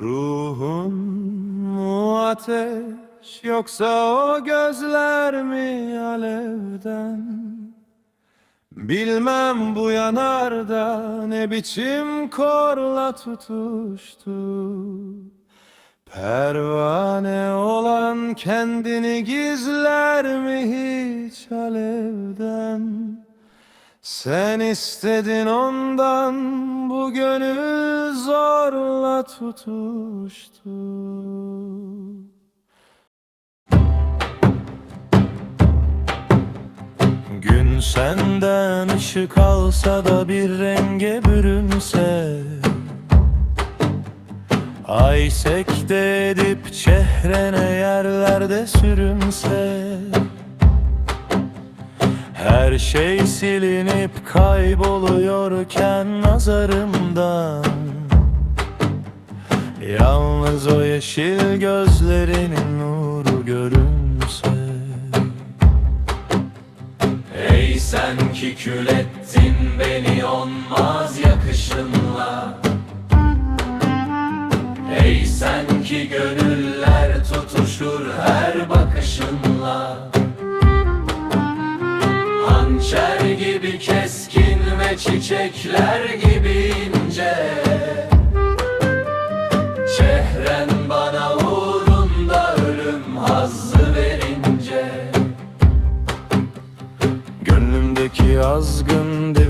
Ruhun mu ateş yoksa o gözler mi alevden? Bilmem bu yanarda ne biçim korla tutuştu Pervane olan kendini gizler mi hiç alevden? Sen istedin ondan bu gönül tutuştu. Gün senden ışık alsa da bir renge bürünse Ay sekte edip çehrene yerlerde sürünse Her şey silinip kayboluyorken nazarımdan Yalnız o yeşil gözlerinin nuru görünse. Ey sen ki kül ettin beni onmaz yakışınla. Ey sen ki gönüller tutuşur her bakışınla. Hançer gibi keskin ve çiçekler gibi ince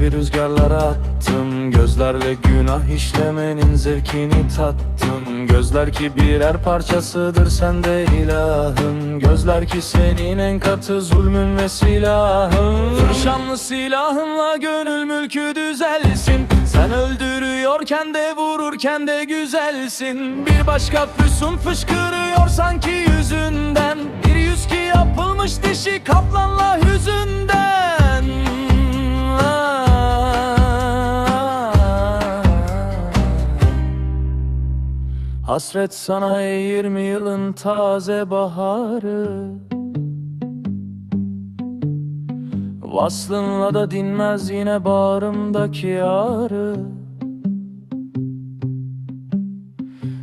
devi rüzgarlara attım. Gözlerle günah işlemenin zevkini tattım. Gözler ki birer parçasıdır sende ilahım. Gözler ki senin en katı zulmün ve silahın. Şanlı silahınla gönül mülkü düzelsin. Sen öldürüyorken de vururken de güzelsin. Bir başka füsun fışkırıyor sanki yüzünden. Bir yüz ki yapılmış dişi kaplanla hüzünden Hasret sana ey yirmi yılın taze baharı. Vaslınla da dinmez yine bağrımdaki ağrı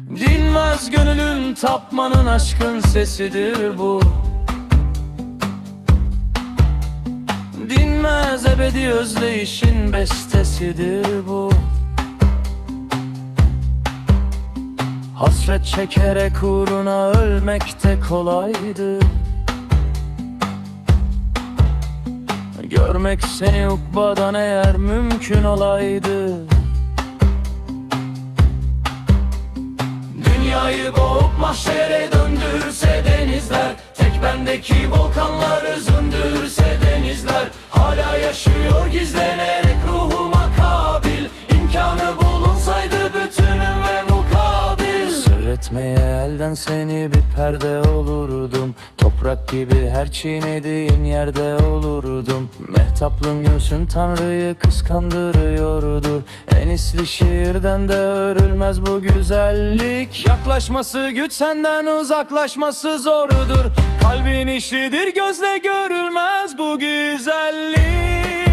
Dinmez gönülün tapmanın aşkın sesidir bu. Dinmez ebedi özleyişin bestesidir bu Hasret çekerek uğruna ölmek de kolaydı. Görmek seni ukbadan eğer mümkün olaydı. Dünyayı boğup mahşere döndürse denizler Tek bendeki volkanları söndürse denizler. Hala yaşıyor gizlenerek ruhuma Sır etmeye elden seni bir perde olurdum. Toprak gibi her çiğnediğin yerde olurdum. Mehtaplım göğsün tanrıyı kıskandırıyordur. En isli şiirden de örülmez bu güzellik. Yaklaşması güç senden uzaklaşması zordur Kalbin işidir gözle görülmez bu güzellik